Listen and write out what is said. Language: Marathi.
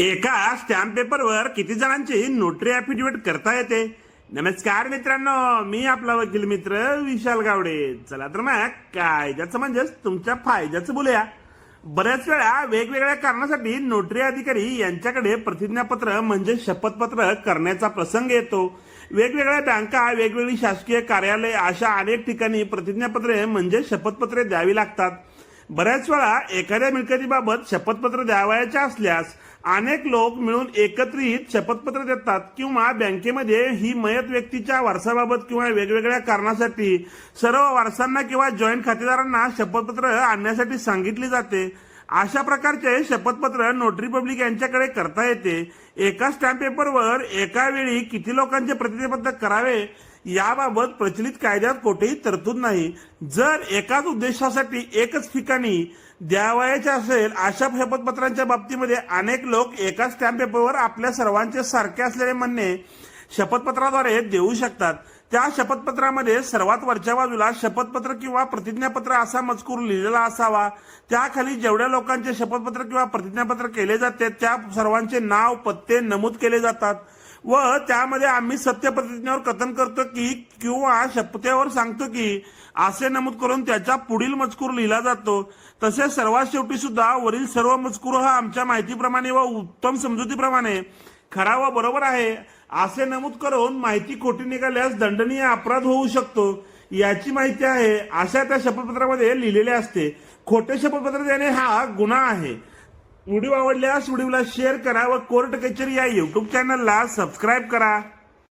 एका स्टॅम्प पेपरवर किती जणांची नोटरी अफिडेविट करता येते? नमस्कार मित्रांनो मी आपला वकील मित्र विशाल गावडे. चला तर मग कायद्याचं म्हणजेच तुमच्या फायद्याचं बोलूया. बऱ्याच वेळा वेगवेगळ्या कारणासाठी नोटरी अधिकारी यांच्याकडे प्रतिज्ञापत्र म्हणजे शपथपत्र करण्याचा प्रसंग येतो. वेगवेगळ्या बँका वेगवेगळी शासकीय कार्यालय अशा अनेक ठिकाणी प्रतिज्ञापत्रे म्हणजे शपथपत्रे द्यावी लागतात. बऱ्याच वेळा एखाद्या मिळकतीबाबत शपथपत्र द्यावयाच्या असल्यास अनेक लोक मिळून एकत्रित शपथपत्र देतात किंवा बँकेमध्ये ही मयत व्यक्तीच्या वारसाबाबत किंवा वेगवेगळ्या कारणासाठी सर्व वारसांना किंवा जॉईंट खातेदारांना शपथपत्र आणण्यासाठी सांगितली जाते. अशा प्रकारचे शपथपत्र नोटरी पब्लिक यांच्याकडे करता येते. एका स्टॅम्प पेपरवर एका वेळी किती लोकांचे प्रतिज्ञापत्र करावे याबाबत प्रचलित कायद्यात कोठेही तरतूद नाही. जर एकाच उद्देशासाठी एकच ठिकाणी द्यावयाचे असेल अशा शपथपत्रांच्या बाबतीमध्ये अनेक लोक एका स्टॅम्प पेपरवर आपल्या सर्वांचे सारखे असलेले म्हणणे शपथपत्राद्वारे देऊ शकतात. त्या शपथपत्रामध्ये सर्वात वरच्या बाजूला शपथपत्र किंवा प्रतिज्ञापत्र असा मजकूर लिहिलेला असावा. त्याखाली जेवढ्या लोकांचे शपथपत्र किंवा प्रतिज्ञापत्र केले जाते त्या सर्वांचे नाव पत्ते नमूद केले जातात. व त्यामध्ये आम्ही सत्य प्रतिज्ञेवर कथन करतो की किंवा शपथेवर सांगतो की असे नमूद करून त्याच्या पुढील मजकूर लिहिला जातो. तसेच सर्वात शेवटी सुद्धा वरील सर्व मजकूर हा आमच्या माहितीप्रमाणे व उत्तम समजुतीप्रमाणे खरा व बरोबर आहे. असे नमूद करून माहिती खोटी निघाल्यास दंडनीय अपराध होऊ शकतो. याची माहिती आहे अशा त्या शपथपत्रामध्ये लिहिलेले असते. खोटे शपथपत्र देणे हा गुन्हा आहे. व्हिडिओ आवडल्यास व्हिडिओला शेअर करा व कोर्ट कचेरी या युट्यूब चॅनलला सबस्क्राईब करा.